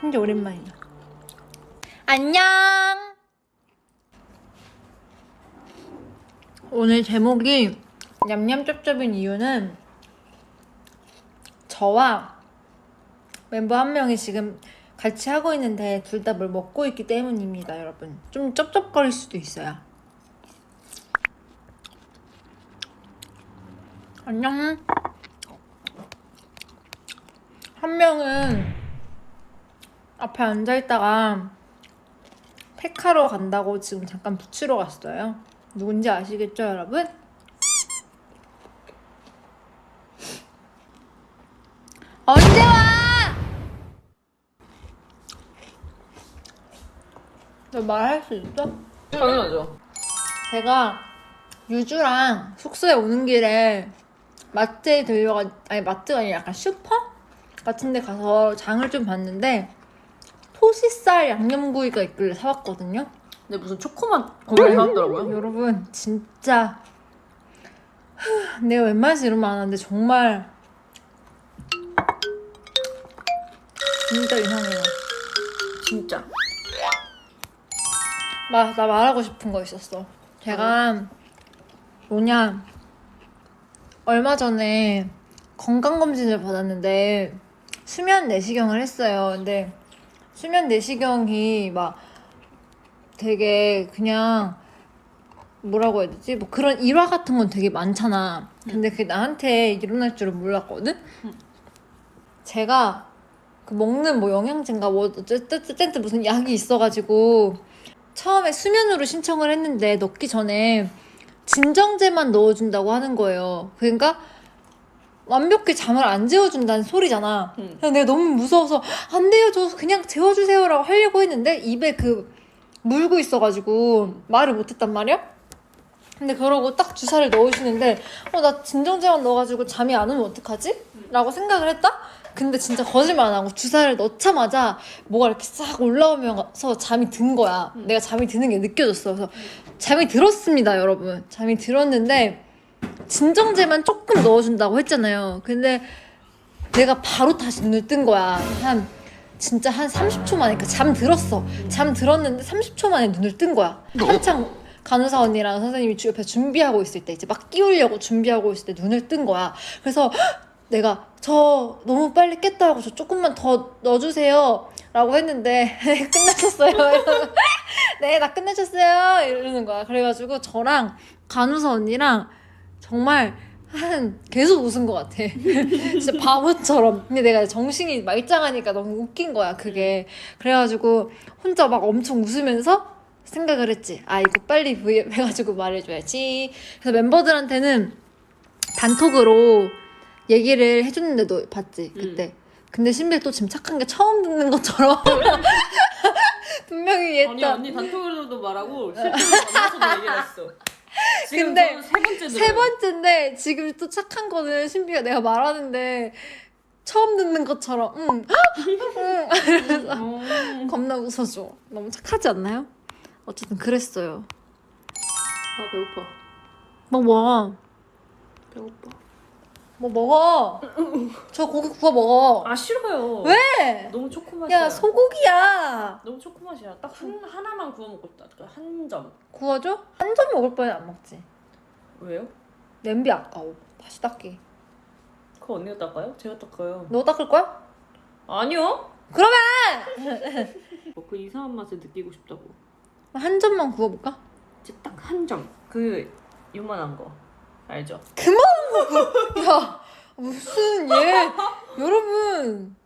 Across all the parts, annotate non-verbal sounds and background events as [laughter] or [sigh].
진짜 오랜만이다. 안녕! 오늘 제목이 냠냠 쩝쩝인 이유는 저와 멤버 한 명이 지금 같이 하고 있는데 둘 다 뭘 먹고 있기 때문입니다, 여러분. 좀 쩝쩝거릴 수도 있어요. 안녕. 한 명은 앞에 앉아 있다가 팩하러 간다고 지금 잠깐 붙이러 갔어요. 누군지 아시겠죠, 여러분? 언제 와? 너 말할 수 있어? 당연하죠. 제가 유주랑 숙소에 오는 길에 마트에 들려가 아니 마트가 아니라 약간 슈퍼 같은 데 가서 장을 좀 봤는데 토시살 양념구이가 있길래 사왔거든요. 근데 무슨 초코맛 거기를 사왔더라고요. 여러분 진짜 하, 내가 웬만해서 이런 말 안 하는데 정말 진짜 이상해요. 진짜. 마, 나 말하고 싶은 거 있었어. 제가 뭐냐 얼마 전에 건강 검진을 받았는데 수면 내시경을 했어요. 근데 수면 내시경이 막 되게 그냥 뭐라고 해야 되지? 뭐 그런 일화 같은 건 되게 많잖아. 근데 그게 나한테 일어날 줄은 몰랐거든? 제가 그 먹는 뭐 영양제인가 뭐 어쨌든 어쨌든 무슨 약이 있어가지고 처음에 수면으로 신청을 했는데 넣기 전에 진정제만 넣어준다고 하는 거예요. 그러니까 완벽히 잠을 안 재워준다는 소리잖아. 응. 그래서 내가 너무 무서워서 안 돼요, 저 그냥 재워주세요라고 하려고 했는데 입에 그 물고 있어가지고 말을 못했단 말이야. 근데 그러고 딱 주사를 넣으시는데 어 나 진정제만 넣어가지고 잠이 안 오면 어떡하지? 라고 생각을 했다? 근데 진짜 거짓말 안 하고 주사를 넣자마자 뭐가 이렇게 싹 올라오면서 잠이 든 거야. 내가 잠이 드는 게 느껴졌어. 그래서 잠이 들었습니다, 여러분. 잠이 들었는데 진정제만 조금 넣어준다고 했잖아요. 근데 내가 바로 다시 눈을 뜬 거야. 한 진짜 한 30초 만에 그잠 들었어. 잠 들었는데 30초 만에 눈을 뜬 거야. 한창 간호사 언니랑 선생님이 주- 옆에 준비하고 있을 때 이제 막 끼우려고 준비하고 있을 때 눈을 뜬 거야. 그래서 내가 저 너무 빨리 깼다고 저 조금만 더 넣어주세요. 라고 했는데 [laughs] 끝나셨어요. 이러고, [laughs] 네, 나 끝내셨어요. 이러는 거야. 그래가지고 저랑 간호사 언니랑 정말 한 계속 웃은 것 같아. [laughs] 진짜 바보처럼. 근데 내가 정신이 말짱하니까 너무 웃긴 거야, 그게. 그래가지고 혼자 막 엄청 웃으면서 생각을 했지. 아, 이거 빨리 V 해가지고 말해줘야지. 그래서 멤버들한테는 단톡으로 얘기를 해줬는데도 봤지, 그때. 근데 신비가 또 지금 착한 게 처음 듣는 것처럼 [laughs] 분명히 아니 얘다 언니 단톡으로도 말하고 실제로 만나서도 얘기를 했어. 지금 근데 저는 세 번째 세 번째인데 지금 또 착한 거는 신비가 내가 말하는데 처음 듣는 것처럼 응, 응. 음. [laughs] 겁나 웃어줘. 너무 착하지 않나요? 어쨌든 그랬어요. 아 배고파. 뭐 먹어? 배고파. 뭐 먹어? 저 고기 구워 먹어. 아 싫어요. 왜? 너무 초코 맛이야. 야 소고기야. 너무 초코 맛이야. 딱 한 하나만 구워 먹고 싶다. 그한 점. 구워줘? 한 점 먹을 바에 안 먹지. 왜요? 냄비 아까워. 다시 닦기. 그거 언니가 닦아요? 제가 닦아요. 너 닦을 거야? 아니요. 그러면 어, [laughs] 그 이상한 맛을 느끼고 싶다고. 한 점만 구워볼까? 이제 딱 한 점. 그 요만한 거. 알죠? 야 무슨 얘 여러분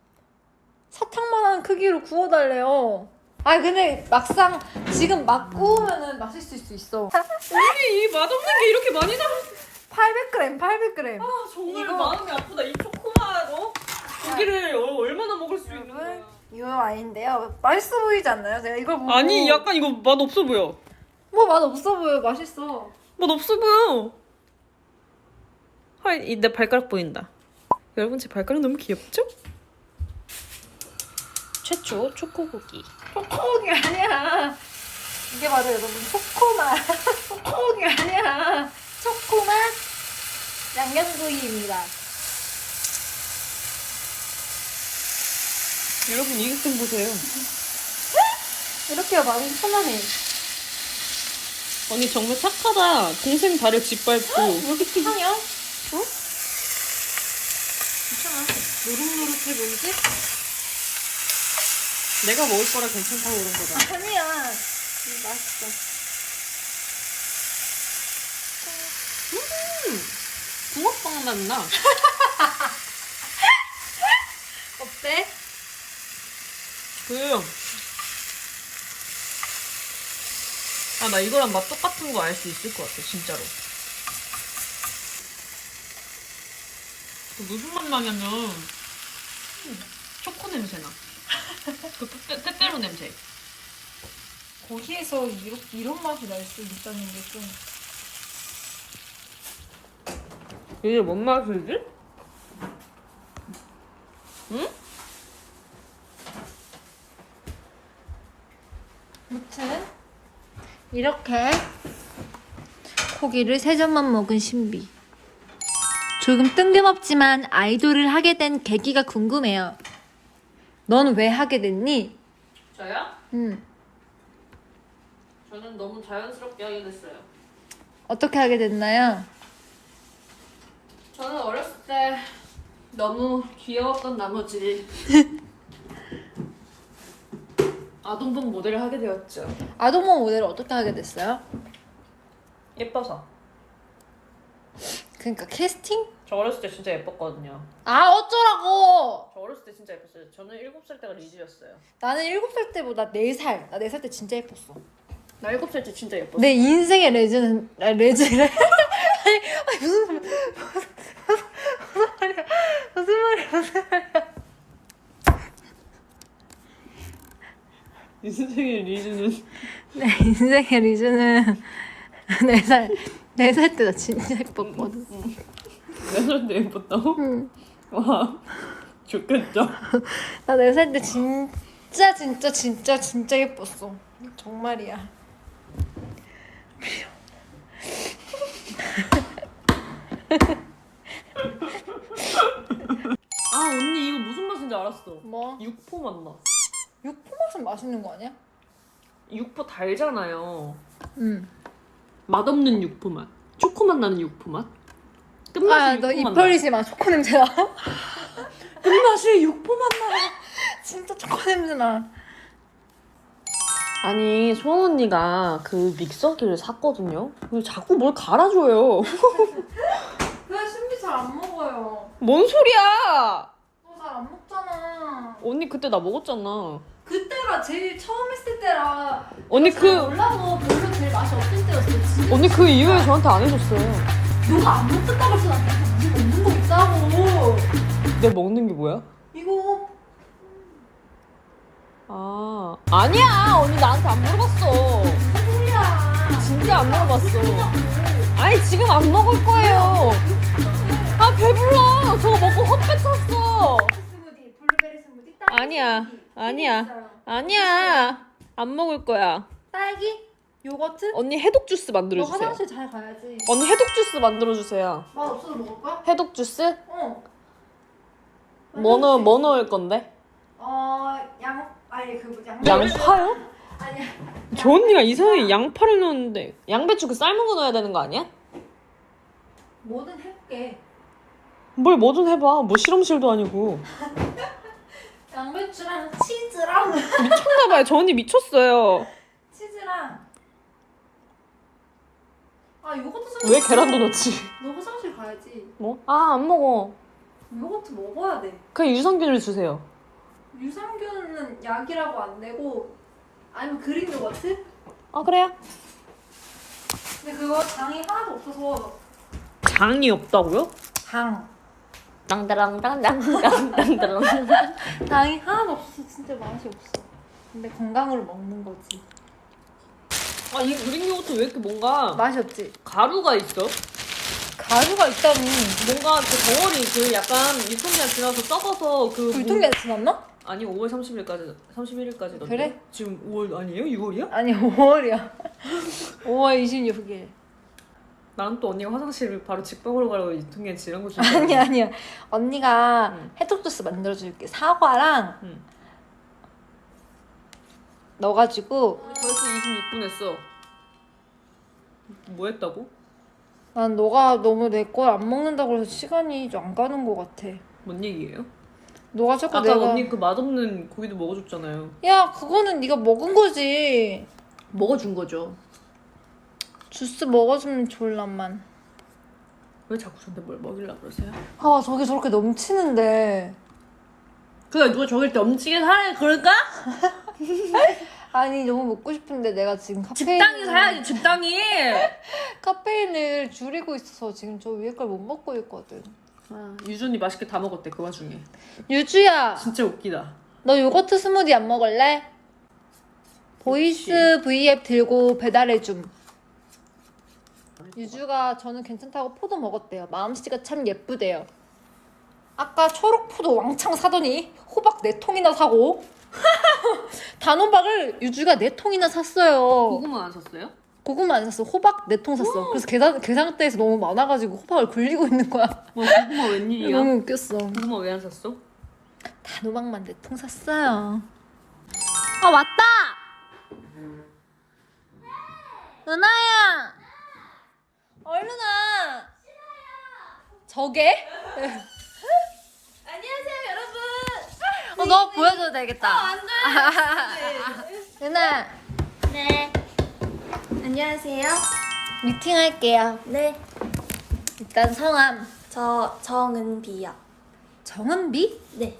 사탕만한 크기로 구워달래요. 아 근데 막상 지금 막 구우면은 맛있을 수 있어. 아니 이 맛없는 게 이렇게 많이 나. 800g, 800g. 아 정말 이거- 마음이 아프다. 이 초코맛 어? 고기를 어, 얼마나 먹을 수 있는 거야? 이거 아닌데요. 맛있어 보이지 않나요? 제가 이걸 보고 아니 약간 이거 맛 없어 보여. 뭐맛 없어 보여. 맛있어. 맛 없어 보여. 헐, 이 내 발가락 보인다. 여러분 제 발가락 너무 귀엽죠? 최초 초코고기. 초코기 아니야. 이게 바로 여러분 초코맛. [laughs] 초코기 아니야. 초코맛 양념구이입니다. 여러분 이것 좀 보세요. 이렇게 마음이 편하네. 언니 정말 착하다. 동생 발을 짓밟고. 왜 이렇게 피하 냐? 어? 괜찮아. 노릇노릇해 보이지? 내가 먹을 거라 괜찮다고 그런 거다. 아니야. 음, 맛있어. 붕어빵 맛 나. [laughs] 어때? 그. 아, 나 이거랑 맛 똑같은 거 알 수 있을 것 같아, 진짜로. 무슨 맛 나냐면, 초코 냄새 나. 그 빼- 빼빼로 냄새. 거기에서 이런, 이런 맛이 날 수 있다는 게 좀. 이게 뭔 맛이지? 응? 무튼 이렇게 고기를 세 점만 먹은 신비. 조금 뜬금없지만 아이돌을 하게 된 계기가 궁금해요. 넌 왜 하게 됐니? 저요? 응. 저는 너무 자연스럽게 하게 됐어요. 어떻게 하게 됐나요? 저는 어렸을 때 너무 귀여웠던 나머지 [laughs] 아동복 모델을 하게 되었죠. 아동모 모델을 어떻게 하게 됐어요? 예뻐서. 그러니까 캐스팅? 저 어렸을 때 진짜 예뻤거든요. 아 어쩌라고! 저 어렸을 때 진짜 예뻤어요. 저는 7살 때가 리즈였어요. 나는 7살 때보다 4살. 나 4살 때 진짜 예뻤어. 나 7살 때 진짜 예뻤어. 내 인생의 레즈는 아, 레즈래? [laughs] 아니, 아니 무슨 소리- 무슨 무슨 말이야? 무슨 말이야? 무슨 말이야? 인생의 리즈는 내 인생의 리즈는 4살 4살 때 나 진짜 예뻤거든. 4살 때 예뻤다고? 응. 와 좋겠죠. [laughs] 나 4살 때 진짜 진짜 진짜 진짜 예뻤어. 정말이야. 아 언니 이거 무슨 맛인지 알았어. 뭐? 육포 맛 나. 육포 맛은 맛있는 거 아니야? 육포 달잖아요. 응. 맛없는 육포 맛. 초코 맛 나는 육포 맛. 끝맛이 아, 육포 너맛 나. 입버리지 마. 초코 냄새 나. [laughs] 끝맛이 육포 맛 나. 진짜 초코 냄새 나. 아니 소원 언니가 그 믹서기를 샀거든요. 근데 자꾸 뭘 갈아줘요. [laughs] 왜 신비 잘 안 먹어요? 뭔 소리야? 너 잘 안 먹잖아. 언니 그때 나 먹었잖아. 그때가 제일 처음 했을 때라. 언니 잘 그 몰라서 별로 제일 맛이 없을 때였어. 진짜. 언니 그 이후에 저한테 안 해줬어요. 너가 안 먹겠다고 해서 나 먹는 거 있다고. 내가 먹는 게 뭐야? 이거 아 아니야 언니 나한테 안 물어봤어. 소리야? 진짜 안 물어봤어. 아니 지금 안 먹을 거예요. 아 배불러. 저거 먹고 헛배 쳤어. 스무디, 블루베리 스무디, 딸기 아니야, 스무디. 아니야. 있어요. 아니야 안 먹을 거야. 딸기, 요거트. 언니 해독 주스 만들어 너 주세요. 화장실 잘 가야지. 언니 해독 주스 만들어 주세요. 맛 없어도 먹을 거야? 해독 주스? 어. 뭐 넣어 뭐 넣을 건데? 어, 양 아니 그 뭐, 양. 양파요? 아니야. 저 언니가 이상하게 양파를 넣었는데 양배추 그 삶은 거 넣어야 되는 거 아니야? 뭐든 해볼게. 뭘 뭐든 해봐. 뭐 실험실도 아니고. [laughs] 양배추랑 치즈랑 미쳤나봐요. 저 언니 미쳤어요. 치즈랑. 아 요거트 좀. 왜 계란도 넣지? 너 화장실 가야지. 뭐? 아 안 먹어. 요거트 먹어야 돼. 그냥 유산균을 주세요. 유산균은 약이라고 안 되고 아니면 그릭 요거트? 아 그래요? 근데 그거 당이 하나도 없어서 장이 없다고요? 당 땅따랑땅땅땅땅따랑. [laughs] 당이 하나도 없어서 진짜 맛이 없어. 근데 건강으로 먹는 거지. 아이 그릭 요거트 왜 이렇게 뭔가 맛이 없지. 가루가 있어? 가루가 있다니. 뭔가 그 덩어리 그 약간 유통기한 지나서 썩어서 그그 유통기한 지났나? 아니 5월 30일까지 31일까지 그래? 지금 5월 아니에요? 6월이야? 아니 5월이야. 5월 26일. 난또 언니가 화장실을 바로 직방으로 가라고 유통기한 지난 거 줄. 아니 아니야. 언니가 응. 해독 주스 만들어 줄게. 사과랑 응. 넣어가지고 벌써 26분 했어. 뭐 했다고? 난 너가 너무 내 걸 안 먹는다고 해서 시간이 좀 안 가는 것 같아. 뭔 얘기예요? 너가 자꾸 아까 내가 언니 그 맛없는 고기도 먹어줬잖아요. 야 그거는 네가 먹은 거지. 먹어준 거죠. 주스 먹어주면 졸란만. 왜 자꾸 저한테 뭘 먹이려 그러세요? 아 저게 저렇게 넘치는데. 그래 누가 저길 때 엄지게 사래 그럴까? [laughs] 아니 너무 먹고 싶은데 내가 지금 카페인 적당히 사야지 적당히. [laughs] 카페인을 줄이고 있어서 지금 저 위에 걸 못 먹고 있거든. 아, 유준이 맛있게 다 먹었대 그 와중에. 유주야, 진짜 웃기다. 너 요거트 스무디 안 먹을래? 보이스 V앱 들고 배달해 줌. 유주가 저는 괜찮다고 포도 먹었대요. 마음씨가 참 예쁘대요. 아까 초록 포도 왕창 사더니 호박 네 통이나 사고 [laughs] 단호박을 유주가 네 통이나 샀어요. 고구마 안 샀어요? 고구마 안 샀어. 호박 네 통 샀어. 그래서 계산 계산대에서 너무 많아가지고 호박을 굴리고 있는 거야. 뭐 고구마 웬일이야? [laughs] 너무 웃겼어. 고구마 왜 안 샀어? 단호박만 네 통 샀어요. 아 왔다. 누나야. 얼른 와. 저게? 안녕하세요 여러분. 어, 너 보여줘도 되겠다. 안 누나 네. 안녕하세요. 미팅 할게요. 네. 일단 성함 저 정은비요. 정은비? 네.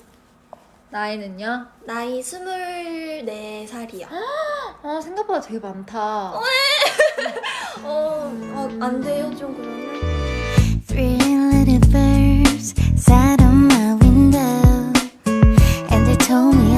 나이는요? 나이 24살이요. 아 생각보다 되게 많다. 어, 어, 안 돼요, 좀 그러면. Three little birds sat on my window, and they told me